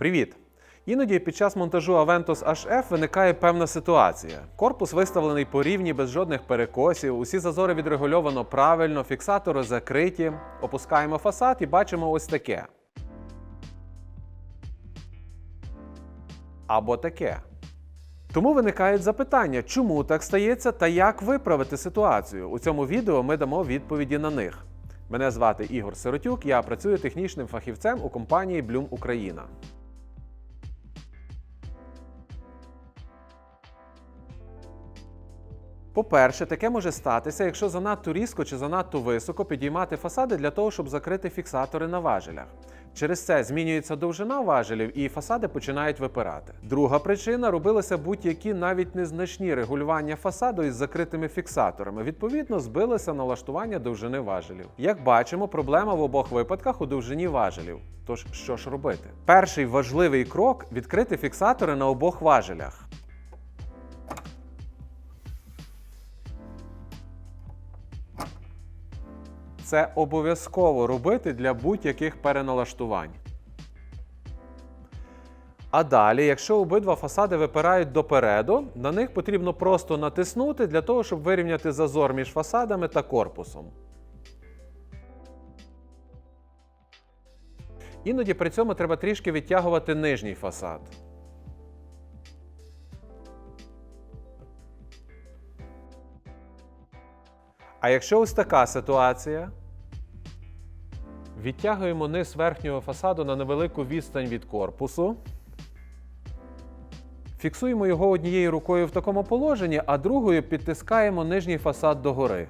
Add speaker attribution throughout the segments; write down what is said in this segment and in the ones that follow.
Speaker 1: Привіт! Іноді під час монтажу Aventus HF виникає певна ситуація. Корпус виставлений по рівні без жодних перекосів, усі зазори відрегульовано правильно, фіксатори закриті. Опускаємо фасад і бачимо ось таке. Або таке. Тому виникають запитання, чому так стається та як виправити ситуацію. У цьому відео ми дамо відповіді на них. Мене звати Ігор Сиротюк, я працюю технічним фахівцем у компанії Bloom Україна. По-перше, таке може статися, якщо занадто різко чи занадто високо підіймати фасади для того, щоб закрити фіксатори на важелях. Через це змінюється довжина важелів і фасади починають випирати. Друга причина робилися будь-які навіть незначні регулювання фасаду із закритими фіксаторами. Відповідно, збилося налаштування довжини важелів. Як бачимо, проблема в обох випадках у довжині важелів. Тож що ж робити? Перший важливий крок відкрити фіксатори на обох важелях. Це обов'язково робити для будь-яких переналаштувань. А далі, якщо обидва фасади випирають допереду, на них потрібно просто натиснути для того, щоб вирівняти зазор між фасадами та корпусом. Іноді при цьому треба трішки відтягувати нижній фасад. А якщо ось така ситуація, відтягуємо низ верхнього фасаду на невелику відстань від корпусу. Фіксуємо його однією рукою в такому положенні, а другою підтискаємо нижній фасад догори.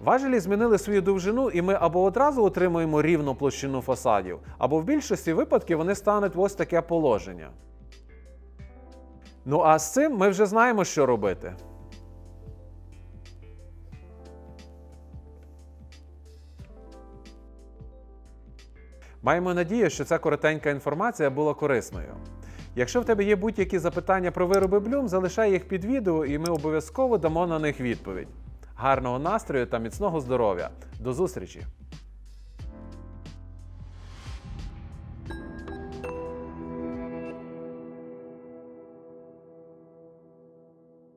Speaker 1: Важелі змінили свою довжину, і ми або одразу отримуємо рівну площину фасадів, або в більшості випадків вони стануть ось таке положення. Ну а з цим ми вже знаємо, що робити. Маємо надію, що ця коротенька інформація була корисною. Якщо в тебе є будь-які запитання про вироби Bloom, залишай їх під відео, і ми обов'язково дамо на них відповідь. Гарного настрою та міцного здоров'я! До зустрічі!